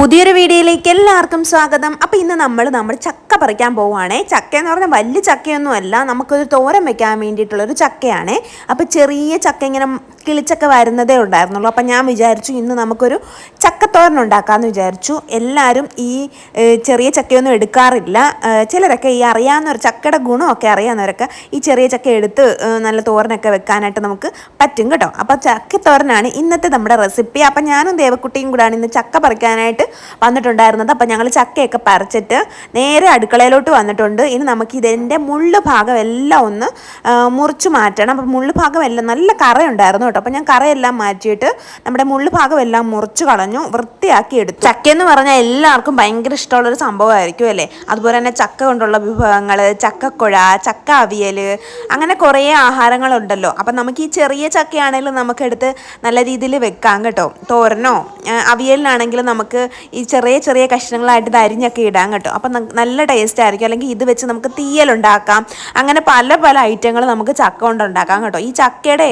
പുതിയൊരു വീഡിയോയിലേക്ക് എല്ലാവർക്കും സ്വാഗതം. അപ്പോൾ ഇന്ന് നമ്മൾ നമ്മൾ ചക്ക പറിക്കാൻ പോവുകയാണേ. ചക്ക എന്ന് പറഞ്ഞാൽ വലിയ ചക്കയൊന്നും അല്ല നമുക്കൊരു തോരൻ വെക്കാൻ വേണ്ടിയിട്ടുള്ളൊരു ചക്കയാണ്. അപ്പോൾ ചെറിയ ചക്ക ഇങ്ങനെ കിളിച്ചക്ക വരുന്നതേ ഉണ്ടായിരുന്നുള്ളൂ. അപ്പം ഞാൻ വിചാരിച്ചു ഇന്ന് നമുക്കൊരു ചക്കത്തോരൻ ഉണ്ടാക്കാമെന്ന് വിചാരിച്ചു. എല്ലാവരും ഈ ചെറിയ ചക്കയൊന്നും എടുക്കാറില്ല. ചിലരൊക്കെ ഈ അറിയാവുന്നവർ ചക്കയുടെ ഗുണമൊക്കെ അറിയാവുന്നവരൊക്കെ ഈ ചെറിയ ചക്ക എടുത്ത് നല്ല തോരനൊക്കെ വെക്കാനായിട്ട് നമുക്ക് പറ്റും കേട്ടോ. അപ്പോൾ ചക്കത്തോരനാണ് ഇന്നത്തെ നമ്മുടെ റെസിപ്പി. അപ്പം ഞാനും ദേവക്കുട്ടിയും കൂടാണ് ഇന്ന് ചക്ക പറിക്കാനായിട്ട് വന്നിട്ടുണ്ടായിരുന്നത്. അപ്പം ഞങ്ങൾ ചക്കയൊക്കെ പറിച്ചിട്ട് നേരെ അടുക്കളയിലോട്ട് വന്നിട്ടുണ്ട്. ഇനി നമുക്ക് ഇതിന്റെ മുള്ള് ഭാഗം എല്ലാം ഒന്ന് മുറിച്ച് മാറ്റണം. അപ്പം മുള്ള് ഭാഗം എല്ലാം നല്ല കറയുണ്ടായിരുന്നു കേട്ടോ. അപ്പം ഞാൻ കറയെല്ലാം മാറ്റിയിട്ട് നമ്മുടെ മുള്ള് ഭാഗം എല്ലാം മുറിച്ച് കളഞ്ഞു വൃത്തിയാക്കി എടുത്തു. ചക്കയെന്ന് പറഞ്ഞാൽ എല്ലാവർക്കും ഭയങ്കര ഇഷ്ടമുള്ളൊരു സംഭവമായിരിക്കും അല്ലേ? അതുപോലെ തന്നെ ചക്ക കൊണ്ടുള്ള വിഭവങ്ങൾ ചക്കക്കുഴ ചക്ക അവിയൽ അങ്ങനെ കുറേ ആഹാരങ്ങളുണ്ടല്ലോ. അപ്പം നമുക്ക് ഈ ചെറിയ ചക്കയാണെങ്കിലും നമുക്കെടുത്ത് നല്ല രീതിയിൽ വെക്കാം കേട്ടോ. തോരനോ അവിയലിനാണെങ്കിലും നമുക്ക് ഈ ചെറിയ ചെറിയ കഷ്ണങ്ങളായിട്ട് ഇത് അരിഞ്ഞൊക്കെ ഇടാം കേട്ടോ. അപ്പം നല്ല ടേസ്റ്റ് ആയിരിക്കും. അല്ലെങ്കിൽ ഇത് വെച്ച് നമുക്ക് തീയലുണ്ടാക്കാം. അങ്ങനെ പല പല ഐറ്റങ്ങൾ നമുക്ക് ചക്ക കൊണ്ട് ഉണ്ടാക്കാം കേട്ടോ. ഈ ചക്കയുടെ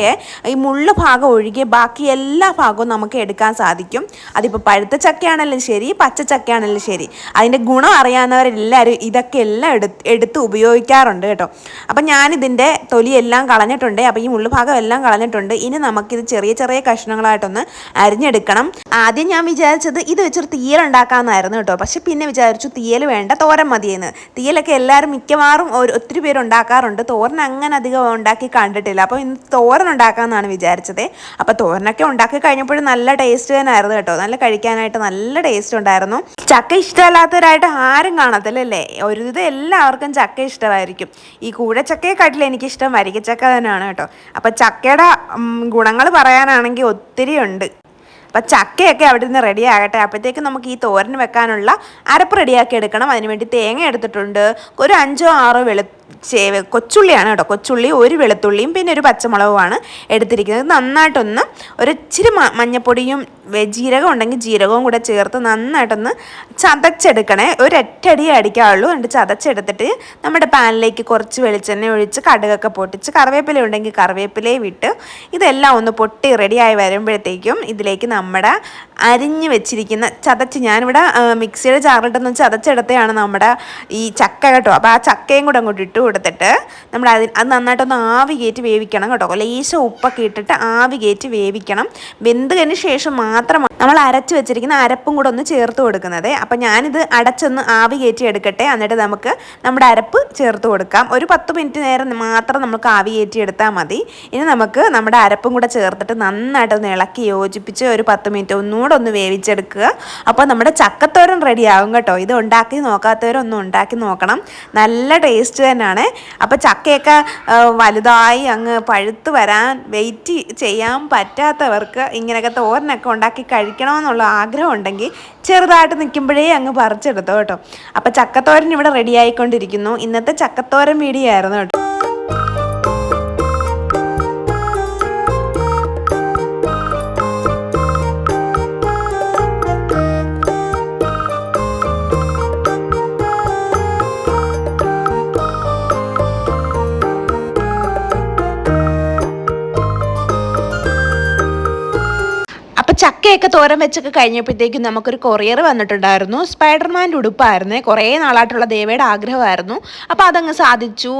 ഈ മുള്ളു ഭാഗം ഒഴികെ ബാക്കി എല്ലാ ഭാഗവും നമുക്ക് എടുക്കാൻ സാധിക്കും. അതിപ്പോൾ പഴുത്ത ചക്കയാണെങ്കിലും ശരി പച്ച ചക്കയാണെങ്കിലും ശരി. അതിന്റെ ഗുണം അറിയാവുന്നവരെല്ലാവരും ഇതൊക്കെ എല്ലാം എടുത്ത് എടുത്ത് ഉപയോഗിക്കാറുണ്ട് കേട്ടോ. അപ്പം ഞാനിതിന്റെ തൊലിയെല്ലാം കളഞ്ഞിട്ടുണ്ട്. അപ്പോൾ ഈ മുള്ളു ഭാഗം എല്ലാം കളഞ്ഞിട്ടുണ്ട്. ഇനി നമുക്കിത് ചെറിയ ചെറിയ കഷ്ണങ്ങളായിട്ടൊന്ന് അരിഞ്ഞെടുക്കണം. ആദ്യം ഞാൻ വിചാരിച്ചത് ഇത് വെച്ചൊരു തീയൽ ഉണ്ടാക്കാമെന്നായിരുന്നു കേട്ടോ. പക്ഷെ പിന്നെ വിചാരിച്ചു തീയൽ വേണ്ട തോരൻ മതിയെന്ന്. തീയലൊക്കെ എല്ലാവരും മിക്കവാറും ഒരു ഒത്തിരി പേര് ഉണ്ടാക്കാറുണ്ട്. തോരൻ അങ്ങനെ അധികം ഉണ്ടാക്കി കണ്ടിട്ടില്ല. അപ്പോൾ ഇന്ന് തോരൻ ഉണ്ടാക്കാമെന്നാണ് വിചാരിച്ചത്. അപ്പോൾ തോരനൊക്കെ ഉണ്ടാക്കി കഴിഞ്ഞപ്പോഴും നല്ല ടേസ്റ്റ് തന്നെയായിരുന്നു കേട്ടോ. നല്ല കഴിക്കാനായിട്ട് നല്ല ടേസ്റ്റ് ഉണ്ടായിരുന്നു. ചക്ക ഇഷ്ടമല്ലാത്തവരായിട്ട് ആരും കാണത്തില്ലല്ലേ? ഒരു ഇത് എല്ലാവർക്കും ചക്ക ഇഷ്ടമായിരിക്കും. ഈ കൂഴച്ചക്കയെക്കാട്ടിൽ എനിക്കിഷ്ടം വരിക്കച്ചക്ക തന്നെയാണ് കേട്ടോ. അപ്പോൾ ചക്കയുടെ ഗുണങ്ങൾ പറയാനാണെങ്കിൽ ഒത്തിരി ഉണ്ട് അപ്പം ചക്കയൊക്കെ അവിടെ നിന്ന് റെഡി ആകട്ടെ. അപ്പോഴത്തേക്ക് നമുക്ക് ഈ തോരൻ വെക്കാനുള്ള അരപ്പ് റെഡിയാക്കി എടുക്കണം. അതിനുവേണ്ടി തേങ്ങ എടുത്തിട്ടുണ്ട്. ഒരു അഞ്ചോ ആറോ വെളു ചേ- കൊച്ചുള്ളിയാണ് കേട്ടോ. കൊച്ചുള്ളി ഒരു വെളുത്തുള്ളിയും പിന്നെ ഒരു പച്ചമുളകുമാണ് എടുത്തിരിക്കുന്നത്. നന്നായിട്ടൊന്ന് ഒരു ഇച്ചിരി മഞ്ഞപ്പൊടിയും ജീരകം ഉണ്ടെങ്കിൽ ജീരകവും കൂടെ ചേർത്ത് നന്നായിട്ടൊന്ന് ചതച്ചെടുക്കണേ. ഒരൊറ്റടി അടിക്കാവുള്ളൂ. എന്നിട്ട് ചതച്ചെടുത്തിട്ട് നമ്മുടെ പാനിലേക്ക് കുറച്ച് വെളിച്ചെണ്ണ ഒഴിച്ച് കടുകൊക്കെ പൊട്ടിച്ച് കറിവേപ്പില ഉണ്ടെങ്കിൽ കറിവേപ്പിലയും വിട്ട് ഇതെല്ലാം ഒന്ന് പൊട്ടി റെഡിയായി വരുമ്പോഴത്തേക്കും ഇതിലേക്ക് നമ്മുടെ അരിഞ്ഞ് വെച്ചിരിക്കുന്ന ചതച്ച് ഞാനിവിടെ മിക്സിയുടെ ചാറിട്ടൊന്ന് ചതച്ചെടുത്തതാണ് നമ്മുടെ ഈ ചക്ക കേട്ടോ. അപ്പോൾ ആ ചക്കയും കൂടെ അങ്ങോട്ട് ഇട്ട് കൊടുത്തിട്ട് നമ്മൾ അത് നന്നായിട്ടൊന്ന് ആവി കയറ്റി വേവിക്കണം കേട്ടോ. ലേശം ഉപ്പൊക്കെ ഇട്ടിട്ട് ആവി കയറ്റി വേവിക്കണം. വെന്തതിന് ശേഷം മാത്രമാണ് നമ്മൾ അരച്ച് വെച്ചിരിക്കുന്ന അരപ്പും കൂടെ ഒന്ന് ചേർത്ത് കൊടുക്കുന്നത്. അപ്പം ഞാനിത് അടച്ചൊന്ന് ആവി കയറ്റി എടുക്കട്ടെ. എന്നിട്ട് നമുക്ക് നമ്മുടെ അരപ്പ് ചേർത്ത് കൊടുക്കാം. ഒരു പത്ത് മിനിറ്റ് നേരം മാത്രം നമുക്ക് ആവി കയറ്റി എടുത്താൽ മതി. ഇനി നമുക്ക് നമ്മുടെ അരപ്പും കൂടെ ചേർത്തിട്ട് നന്നായിട്ടൊന്ന് ഇളക്കി യോജിപ്പിച്ച് ഒരു പത്ത് മിനിറ്റ് ഒന്നുകൂടെ ഒന്ന് വേവിച്ചെടുക്കുക. അപ്പോൾ നമ്മുടെ ചക്കത്തോരൻ റെഡി ആകും കേട്ടോ. ഇത് ഉണ്ടാക്കി നോക്കാത്തവരൊന്നും ഉണ്ടാക്കി നോക്കണം. നല്ല ടേസ്റ്റ് തന്നെയാണ്. അപ്പോൾ ചക്കയൊക്കെ വലുതായി അങ്ങ് പഴുത്ത് വരാൻ വെയിറ്റ് ചെയ്യാൻ പറ്റാത്തവർക്ക് ഇങ്ങനെയൊക്കെ തോരനൊക്കെ ഉണ്ടാക്കി കഴിക്കണമെന്നുള്ള ആഗ്രഹം ഉണ്ടെങ്കിൽ ചെറുതായിട്ട് നിൽക്കുമ്പോഴേ അങ്ങ് പറിച്ചെടുത്തോ കേട്ടോ. അപ്പോൾ ചക്കത്തോരൻ ഇവിടെ റെഡി ആയിക്കൊണ്ടിരിക്കുന്നു. ഇന്നത്തെ ചക്കത്തോരൻ വീഡിയോ ആയിരുന്നു കേട്ടോ. അപ്പൊ തോരം വെച്ചൊക്കെ കഴിഞ്ഞപ്പോഴത്തേക്കും നമുക്കൊരു കൊറിയർ വന്നിട്ടുണ്ടായിരുന്നു. സ്പൈഡർമാന്റെ ഉടുപ്പായിരുന്നേ. കുറേ നാളായിട്ടുള്ള ദേവയുടെ ആഗ്രഹമായിരുന്നു. അപ്പോൾ അതങ്ങ് സാധിച്ചു.